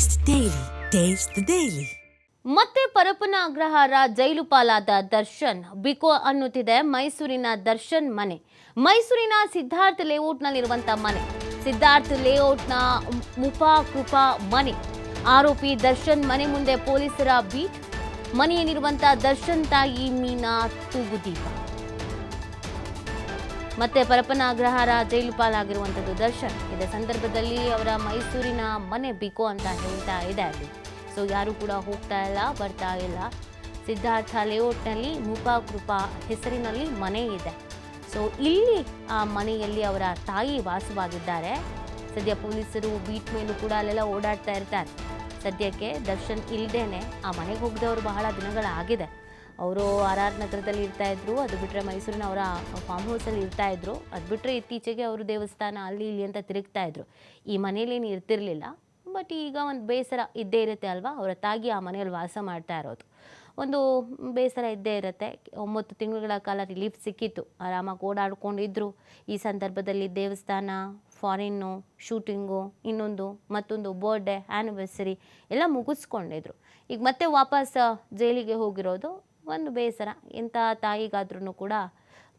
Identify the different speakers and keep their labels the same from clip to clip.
Speaker 1: Taste daily taste daily
Speaker 2: ಮತ್ತೆ ಪರಪನ ಅಗ್ರಹಾರ ಜೈಲು ಪಾಲಾದ ದರ್ಶನ್ ಬಿಕೋ ಅನ್ನುತ್ತಿದೆ ಮೈಸೂರಿನ ದರ್ಶನ್ ಮನೆ. ಮೈಸೂರಿನ ಸಿದ್ಧಾರ್ಥ ಲೇಔಟ್ನಲ್ಲಿರುವಂಥ ಮನೆ. ಸಿದ್ಧಾರ್ಥ ಲೇಔಟ್ನ ಮುಪಾ ಕೃಪಾ ಮನೆ. ಆರೋಪಿ ದರ್ಶನ್ ಮನೆ ಮುಂದೆ ಪೊಲೀಸರ ಬೀಟ್. ಮನೆಯಲ್ಲಿರುವಂಥ ದರ್ಶನ್ ತಾಯಿ ಮೀನಾ ತೂಗುದೀಪ. ಮತ್ತೆ ಪರಪ್ಪನ ಅಗ್ರಹಾರ ಜೈಲು ಪಾಲಾಗಿರುವಂಥದ್ದು ದರ್ಶನ್. ಇದೇ ಸಂದರ್ಭದಲ್ಲಿ ಅವರ ಮೈಸೂರಿನ ಮನೆ ಬಿಕೋ ಅಂತ ಹೇಳ್ತಾ ಇದೆ ಅಲ್ಲಿ. ಸೊ ಯಾರು ಕೂಡ ಹೋಗ್ತಾ ಇಲ್ಲ, ಬರ್ತಾ ಇಲ್ಲ. ಸಿದ್ಧಾರ್ಥ ಲೇಔಟ್ನಲ್ಲಿ ಮುಪಾ ಕೃಪಾ ಹೆಸರಿನಲ್ಲಿ ಮನೆ ಇದೆ. ಸೊ ಇಲ್ಲಿ ಆ ಮನೆಯಲ್ಲಿ ಅವರ ತಾಯಿ ವಾಸವಾಗಿದ್ದಾರೆ. ಸದ್ಯ ಪೊಲೀಸರು ಬೀಟ್ ಮೇಲೂ ಕೂಡ ಅಲ್ಲೆಲ್ಲ ಓಡಾಡ್ತಾ ಇರ್ತಾರೆ. ಸದ್ಯಕ್ಕೆ ದರ್ಶನ್ ಇಲ್ಲದೇನೆ ಆ ಮನೆಗೆ ಹೋಗದವರು ಬಹಳ ದಿನಗಳಾಗಿದೆ. ಅವರು ಆರ್ ಆರ್ ನಗರದಲ್ಲಿ ಇರ್ತಾಯಿದ್ರು ಅದು ಬಿಟ್ಟರೆ ಮೈಸೂರಿನ ಅವರ ಫಾರ್ಮ್ ಹೌಸಲ್ಲಿ ಇರ್ತಾಯಿದ್ರು ಅದು ಬಿಟ್ಟರೆ ಇತ್ತೀಚೆಗೆ ಅವರು ದೇವಸ್ಥಾನ ಅಲ್ಲಿ ಇಲ್ಲಿ ಅಂತ ತಿರುಗ್ತಾ ಇದ್ರು. ಈ ಮನೇಲೇನು ಇರ್ತಿರಲಿಲ್ಲ. ಬಟ್ ಈಗ ಒಂದು ಬೇಸರ ಇದ್ದೇ ಇರುತ್ತೆ ಅಲ್ವಾ? ಅವರ ತಾಗಿ ಆ ಮನೆಯಲ್ಲಿ ವಾಸ ಮಾಡ್ತಾ ಇರೋದು. ಒಂದು ಬೇಸರ ಇದ್ದೇ ಇರುತ್ತೆ. ಒಂಬತ್ತು ತಿಂಗಳುಗಳ ಕಾಲ ರಿಲೀಫ್ ಸಿಕ್ಕಿತ್ತು. ಆರಾಮಾಗಿ ಓಡಾಡ್ಕೊಂಡಿದ್ರು. ಈ ಸಂದರ್ಭದಲ್ಲಿ ದೇವಸ್ಥಾನ ಫಾರಿನ್ನು ಶೂಟಿಂಗು ಇನ್ನೊಂದು, ಮತ್ತೊಂದು ಬರ್ಡೇ ಆ್ಯನಿವರ್ಸರಿ ಎಲ್ಲ ಮುಗಿಸ್ಕೊಂಡಿದ್ರು. ಈಗ ಮತ್ತೆ ವಾಪಸ್, ಜೈಲಿಗೆ ಹೋಗಿರೋದು. ಒಂದು ಬೇಸರ. ಇಂಥ ತಾಯಿಗಾದ್ರೂ ಕೂಡ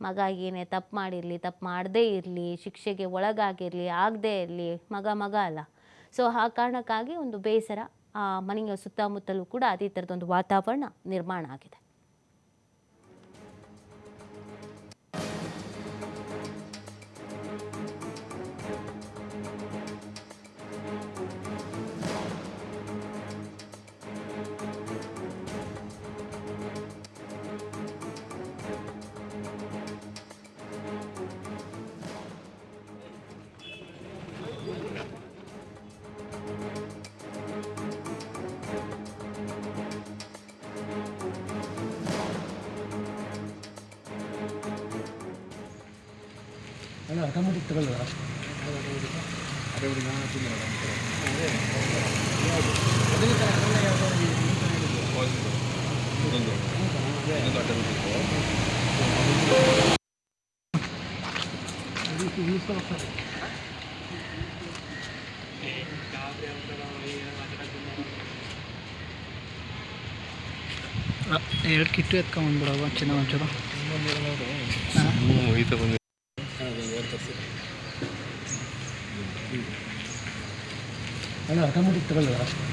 Speaker 2: ಮಗ ಏನೇ ತಪ್ಪು ಮಾಡಿರಲಿ, ತಪ್ಪು ಮಾಡದೇ ಇರಲಿ, ಶಿಕ್ಷೆಗೆ ಒಳಗಾಗಿರಲಿ, ಆಗದೇ ಇರಲಿ, ಮಗ ಮಗ ಅಲ್ಲ. ಸೊ ಆ ಕಾರಣಕ್ಕಾಗಿ ಒಂದು ಬೇಸರ, ಆ ಮನೆಯ ಸುತ್ತಮುತ್ತಲೂ ಕೂಡ ಅದೇ ಥರದೊಂದು ವಾತಾವರಣ ನಿರ್ಮಾಣ ಆಗಿದೆ.
Speaker 3: ಅಲ್ಲ ಆಟೋಮೆಟಿಕ್ ತಗೊಳ್ಳೋದು ಅಷ್ಟು ಎರಡು ಕಿಟ್ಟು ಎತ್ಕೊಂಬಂದ್ಬಿಡವ ಚಿನ್ನ ಒಂಚೂರು ಅಲ್ಲ ಆಟೋಮೆಟಿಕ್ ತಗೊಳ್ಳೋದು ಅಷ್ಟು